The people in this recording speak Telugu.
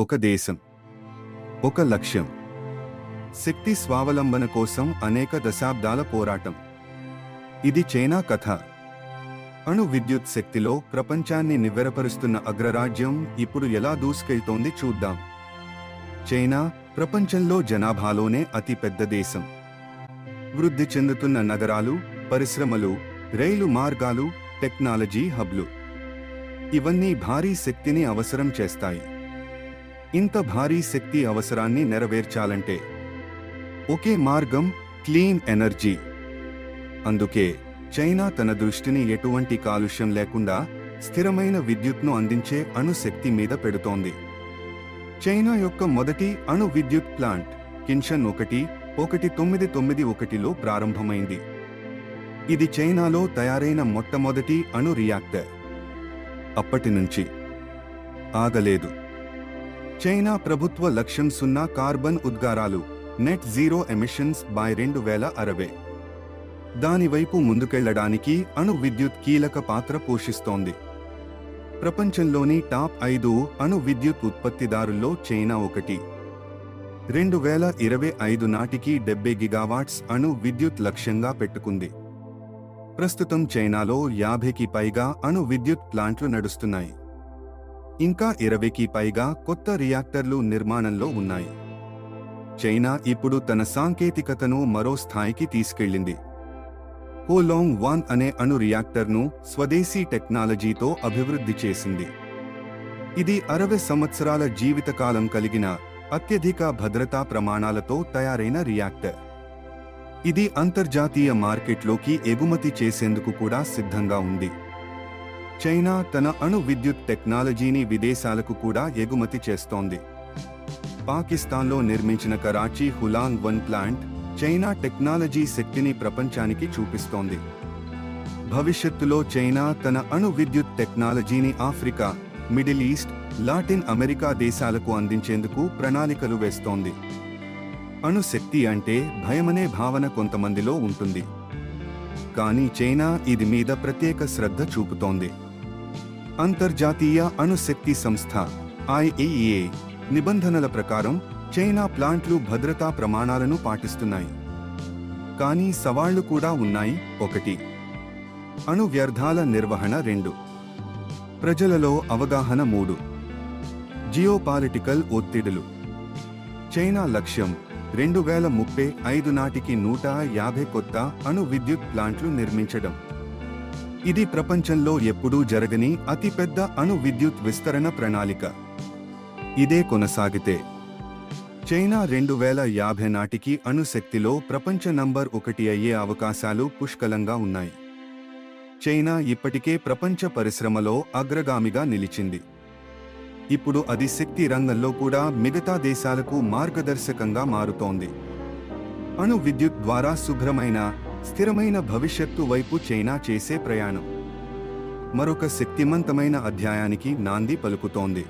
ఒక దేశం ఒక లక్ష్యం శక్తి స్వావలంబన కోసం అనేక దశాబ్దాల పోరాటం. ఇది చైనా కథ. అణు విద్యుత్ శక్తిలో ప్రపంచాన్ని నివ్వెరపరుస్తున్న అగ్రరాజ్యం ఇప్పుడు ఎలా దూసుకెళ్తోంది చూద్దాం. చైనా ప్రపంచంలో జనాభాలోనే అతి పెద్ద దేశం. వృద్ధి చెందుతున్న నగరాలు పరిశ్రమలు రైలు మార్గాలు టెక్నాలజీ హబ్లు. ఇవన్నీ భారీ శక్తిని అవసరం చేస్తాయి. ఇంత భారీ శక్తి అవసరాన్ని నెరవేర్చాలంటే ఒకే మార్గం క్లీన్ ఎనర్జీ. అందుకే చైనా తన దృష్టిని ఎటువంటి కాలుష్యం లేకుండా స్థిరమైన విద్యుత్ను అందించే అణుశక్తి మీద పెడుతోంది. చైనా యొక్క మొదటి అణు విద్యుత్ ప్లాంట్ కిన్షన్ ఒకటి ఒకటి తొమ్మిది తొమ్మిది ఒకటిలో ప్రారంభమైంది. ఇది చైనాలో తయారైన మొట్టమొదటి అణు రియాక్టర్. అప్పటి నుంచి ఆగలేదు. చైనా ప్రభుత్వ లక్ష్యం సున్నా కార్బన్ ఉద్గారాలు నెట్ జీరో ఎమిషన్స్ బై రెండు వేల అరవై. దానివైపు ముందుకెళ్ళడానికి అణు విద్యుత్ కీలక పాత్ర పోషిస్తోంది. ప్రపంచంలోని టాప్ ఐదు అణు విద్యుత్ ఉత్పత్తిదారుల్లో చైనా ఒకటి. రెండు వేల ఇరవై ఐదు నాటికి డెబ్బై గిగావాట్స్ అణు విద్యుత్ లక్ష్యంగా పెట్టుకుంది. ప్రస్తుతం చైనాలో యాభైకి పైగా అణు విద్యుత్ ప్లాంట్లు నడుస్తున్నాయి. ఇంకా ఇరవైకి పైగా కొత్త రియాక్టర్లు నిర్మాణంలో ఉన్నాయి. చైనా ఇప్పుడు తన సాంకేతికతను మరో స్థాయికి తీసుకెళ్ళింది హోలాంగ్ వాన్ అనే అణు రియాక్టర్ను స్వదేశీ టెక్నాలజీతో అభివృద్ధి చేసింది. ఇది అరవై సంవత్సరాల జీవితకాలం కలిగిన అత్యధిక భద్రతా ప్రమాణాలతో తయారైన రియాక్టర్. ఇది అంతర్జాతీయ మార్కెట్లోకి ఎగుమతి చేసేందుకు కూడా సిద్ధంగా ఉంది. చైనా తన అణు విద్యుత్ టెక్నాలజీని విదేశాలకు కూడా ఎగుమతి చేస్తోంది. పాకిస్తాన్లో నిర్మించిన Karachi Hualong one plant China technology శక్తిని ప్రపంచానికి చూపిస్తోంది. భవిష్యత్తులో చైనా తన అణు విద్యుత్ టెక్నాలజీని Africa middle east Latin America దేశాలకు అందించేందుకు ప్రణాళికలు వేస్తోంది. అణుశక్తి అంటే భయమనే భావన కొంతమందిలో ఉంటుంది. కానీ చైనా ఇది మీద ప్రత్యేక శ్రద్ధ చూపుతోంది. అంతర్జాతీయ అణుశక్తి సంస్థ ఐఏఈఏ నిబంధనల ప్రకారం చైనా ప్లాంట్లు భద్రతా ప్రమాణాలను పాటిస్తున్నాయి. కానీ సవాళ్ళు కూడా ఉన్నాయి. ఒకటి అణు వ్యర్థాల నిర్వహణ రెండు ప్రజలలో అవగాహన మూడు జియోపాలిటికల్ ఒత్తిడులు. చైనా లక్ష్యం రెండు వేల ముప్పై ఐదు నాటికి నూట యాభై కొత్త అణు విద్యుత్ ప్లాంట్లు నిర్మించడం. ఇది ప్రపంచంలో ఎప్పుడూ జరగని అతిపెద్ద అణు విద్యుత్ విస్తరణ ప్రణాళిక. ఇదే కొనసాగితే. చైనా రెండు వేల యాభై నాటికి అణుశక్తిలో ప్రపంచ నంబర్ ఒకటి అయ్యే అవకాశాలు పుష్కలంగా ఉన్నాయి. చైనా ఇప్పటికే ప్రపంచ పరిశ్రమలో అగ్రగామిగా నిలిచింది. ఇప్పుడు అది శక్తి రంగంలో కూడా మిగతా దేశాలకు మార్గదర్శకంగా మారుతోంది. అణు విద్యుత్ ద్వారా శుభ్రమైన స్థిరమైన భవిష్యత్తు వైపు చైనా చేసే ప్రయాణం. మరొక శక్తిమంతమైన అధ్యాయానికి నాంది పలుకుతోంది.